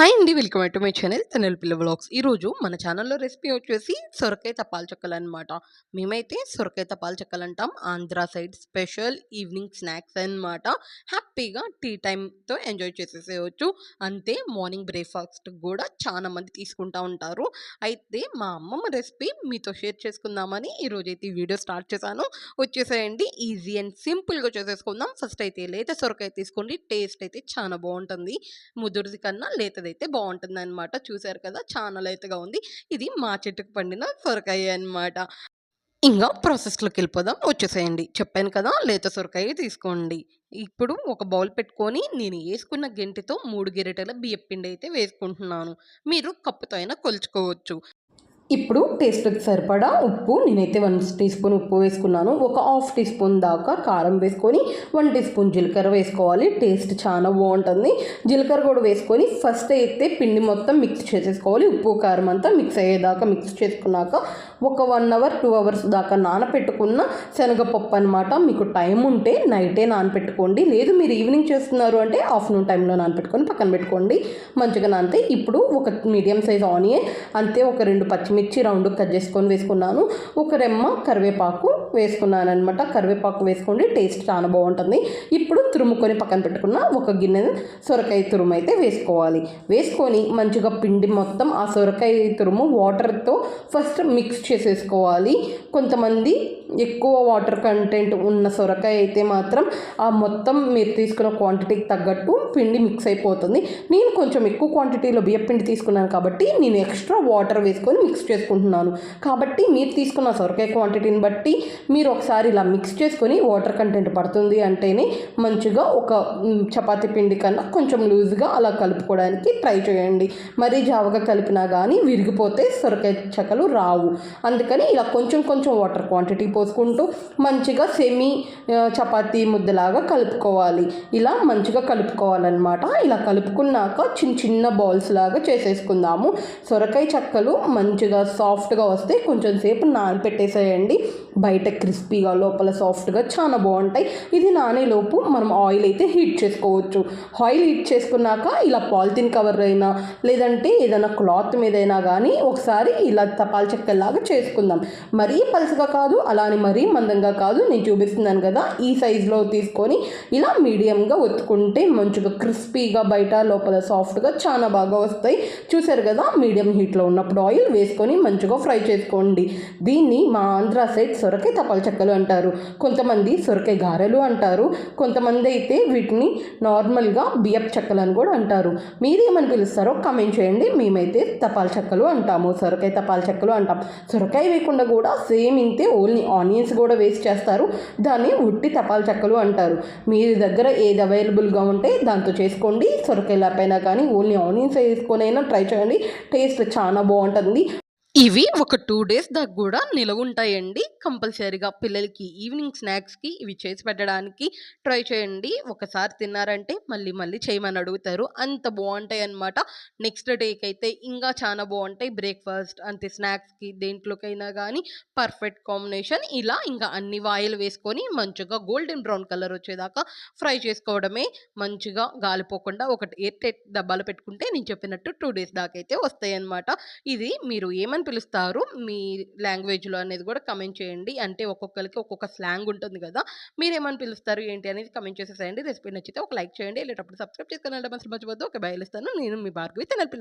Hi అండి welcome to my channel తనల్ పిల్ల బ్లాగ్స్ ఈరోజు మన ఛానల్లో రెసిపీ వచ్చేసి సొరకాయ తపాల చెక్కలు అనమాట మేమైతే సొరకాయ తపాల చెక్కలు అంటాం. Andhra side special evening snacks అన్నమాట. హ్యాపీగా టీ టైంతో ఎంజాయ్ చేసేసేయచ్చు. అంతే మార్నింగ్ బ్రేక్ఫాస్ట్ కూడా చాలా మంది తీసుకుంటూ ఉంటారు. అయితే మా అమ్మమ్మ రెసిపీ మీతో షేర్ చేసుకుందామని ఈరోజు అయితే ఈ వీడియో స్టార్ట్ చేశాను. వచ్చేసేయండి ఈజీ అండ్ సింపుల్గా చేసేసుకుందాం. ఫస్ట్ అయితే లేత సొరకాయ తీసుకోండి. టేస్ట్ అయితే చాలా బాగుంటుంది. ముదురుది కన్నా లేతది అయితే బాగుంటుంది అనమాట చూసారు కదా! చాలా లేతగా ఉంది. ఇది మా చెట్టుకు పండిన సొరకాయ అన్నమాట. ఇంకా ప్రాసెస్లోకి వెళ్ళిపోదాం. వచ్చేసేయండి. చెప్పాను కదా! లేత సొరకాయ తీసుకోండి. ఇప్పుడు ఒక బౌల్ పెట్టుకొని నేను వేసుకున్న గెంటితో మూడు గిరిటెల బియ్యం పిండి అయితే వేసుకుంటున్నాను. మీరు కప్పుతో అయినా కొలుచుకోవచ్చు. ఇప్పుడు టేస్ట్కి సరిపడా ఉప్పు నేనైతే వన్ టీ స్పూన్ ఉప్పు వేసుకున్నాను. ఒక హాఫ్ టీ స్పూన్ దాకా కారం వేసుకొని వన్ టీ స్పూన్ జీలకర్ర వేసుకోవాలి. టేస్ట్ చాలా బాగుంటుంది. జీలకర్ర కూడా వేసుకొని ఫస్ట్ అయితే పిండి మొత్తం మిక్స్ చేసేసుకోవాలి. ఉప్పు కారం అంతా మిక్స్ అయ్యేదాకా మిక్స్ చేసుకున్నాక ఒక వన్ అవర్ టూ అవర్స్ దాకా నానపెట్టుకున్న శనగపప్పు అనమాట మీకు టైం ఉంటే నైటే నానపెట్టుకోండి. లేదు మీరు ఈవినింగ్ చేస్తున్నారు అంటే ఆఫ్టర్నూన్ టైంలో నానపెట్టుకొని పక్కన పెట్టుకోండి. మంచిగా నానితే ఇప్పుడు ఒక మీడియం సైజ్ ఆనియన్ అంతే ఒక రెండు పచ్చిమిర్చి మిర్చి రౌండ్ కట్ చేసుకొని వేసుకున్నాను. ఒక రెమ్మ కరివేపాకు వేసుకున్నాను అనమాట కరివేపాకు వేసుకోండి టేస్ట్ చాలా బాగుంటుంది. ఇప్పుడు తురుముకొని పక్కన పెట్టుకున్న ఒక గిన్నె సొరకాయ తురుము అయితే వేసుకోవాలి. వేసుకొని మంచిగా పిండి మొత్తం ఆ సొరకాయ తురుము వాటర్తో ఫస్ట్ మిక్స్ చేసేసుకోవాలి. కొంతమంది ఎక్కువ వాటర్ కంటెంట్ ఉన్న సొరకాయ అయితే మాత్రం ఆ మొత్తం మీరు తీసుకున్న క్వాంటిటీకి తగ్గట్టు పిండి మిక్స్ అయిపోతుంది. నేను కొంచెం ఎక్కువ క్వాంటిటీలో బియ్యపిండి తీసుకున్నాను కాబట్టి నేను ఎక్స్ట్రా వాటర్ వేసుకొని మిక్స్ చేసుకుంటున్నాను. కాబట్టి మీరు తీసుకున్న సొరకాయ క్వాంటిటీని బట్టి మీరు ఒకసారి ఇలా మిక్స్ చేసుకొని వాటర్ కంటెంట్ పడుతుంది అంటేనే మంచిగా ఒక చపాతి పిండి కన్నా కొంచెం లూజ్గా అలా కలుపుకోవడానికి ట్రై చేయండి. మరీ జావగా కలిపినా కానీ విరిగిపోతే సొరకాయ చెక్కలు రావు. అందుకని ఇలా కొంచెం కొంచెం వాటర్ క్వాంటిటీ పోసుకుంటూ మంచిగా సెమీ చపాతీ ముద్దలాగా కలుపుకోవాలి. ఇలా మంచిగా కలుపుకోవాలన్నమాట. ఇలా కలుపుకున్నాక చిన్న చిన్న బాల్స్ లాగా చేసేసుకుందాము. సొరకాయ చెక్కలు మంచిగా సాఫ్ట్గా వస్తే కొంచెం సేపు నానపెట్టేసేయండి. బయట క్రిస్పీగా లోపల సాఫ్ట్గా చాలా బాగుంటాయి. ఇది నానేలోపు మనం ఆయిల్ అయితే హీట్ చేసుకోవచ్చు. ఆయిల్ హీట్ చేసుకున్నాక ఇలా పాలిథిన్ కవర్ అయినా లేదంటే ఏదైనా క్లాత్ మీద అయినా కానీ ఒకసారి ఇలా తపాల చెక్కలాగా చేసుకుందాం. మరీ పలుసగా కాదు అలానే మరీ మందంగా కాదు. నేను చూపిస్తున్నాను కదా ఈ సైజులో తీసుకొని ఇలా మీడియంగా ఒత్తుకుంటే మంచిగా క్రిస్పీగా బయట లోపల సాఫ్ట్గా చాలా బాగా వస్తాయి. చూసారు కదా మీడియం హీట్లో ఉన్నప్పుడు ఆయిల్ వేసుకొని మంచిగా ఫ్రై చేసుకోండి. దీన్ని మా ఆంధ్ర సైడ్ సొరకాయ తపాల చెక్కలు అంటారు. కొంతమంది సొరకాయ గారెలు అంటారు. కొంతమంది అయితే వీటిని నార్మల్గా బియ్యపు చెక్కలు అని కూడా అంటారు. మీరేమని పిలుస్తారో కమెంట్ చేయండి. మేమైతే తపాల చెక్కలు అంటాము. సొరకాయ తపాల చెక్కలు అంటాం. సొరకాయ వేయకుండా కూడా సేమ్ ఇంతే ఓన్లీ ఆనియన్స్ కూడా వేస్ట్ చేస్తారు. దాన్ని ఉట్టి తపాల చెక్కలు అంటారు. మీ దగ్గర ఏది అవైలబుల్గా ఉంటే దాంతో చేసుకోండి. సొరకాయలపైన కానీ ఓన్లీ ఆనియన్స్ వేసుకొనైనా అయినా ట్రై చేయండి. టేస్ట్ చాలా బాగుంటుంది. ఇవి ఒక టూ డేస్ దాకా కూడా నిలవ ఉంటాయండి కంపల్సరీగా పిల్లలకి ఈవినింగ్ స్నాక్స్కి ఇవి చేసి పెట్టడానికి ట్రై చేయండి. ఒకసారి తిన్నారంటే మళ్ళీ మళ్ళీ చేయమని అడుగుతారు. అంత బాగుంటాయి అనమాట నెక్స్ట్ డేకి అయితే ఇంకా చాలా బాగుంటాయి. బ్రేక్ఫాస్ట్ అంతే స్నాక్స్కి దేంట్లోకైనా కానీ పర్ఫెక్ట్ కాంబినేషన్. ఇలా ఇంకా అన్ని వాయిల్ వేసుకొని మంచిగా గోల్డెన్ బ్రౌన్ కలర్ వచ్చేదాకా ఫ్రై చేసుకోవడమే మంచిగా గాలిపోకుండా ఒకటి ఎయిర్ టైట్ డబ్బాలు పెట్టుకుంటే నేను చెప్పినట్టు టూ డేస్ దాకా అయితే వస్తాయి అనమాట ఇది మీరు ఏమని పిలుస్తారు. మీ లాంగ్వేజ్లో అనేది కూడా కమెంట్ చేయండి. అంటే ఒక్కొక్కరికి ఒక్కొక్క స్లాంగ్ ఉంటుంది కదా! మీరేమని పిలుస్తారు? ఏంటి? అనేది కమెంట్ చేసేసేయండి. రెసిపీ నచ్చితే ఒక లైక్ చేయండి. వెళ్ళేటప్పుడు సబ్స్క్రైబ్ చేసుకుని మంచి మర్చిపోద్దు ఒక బయలుస్తాను నేను మీ భార్గవి తినపిల్ల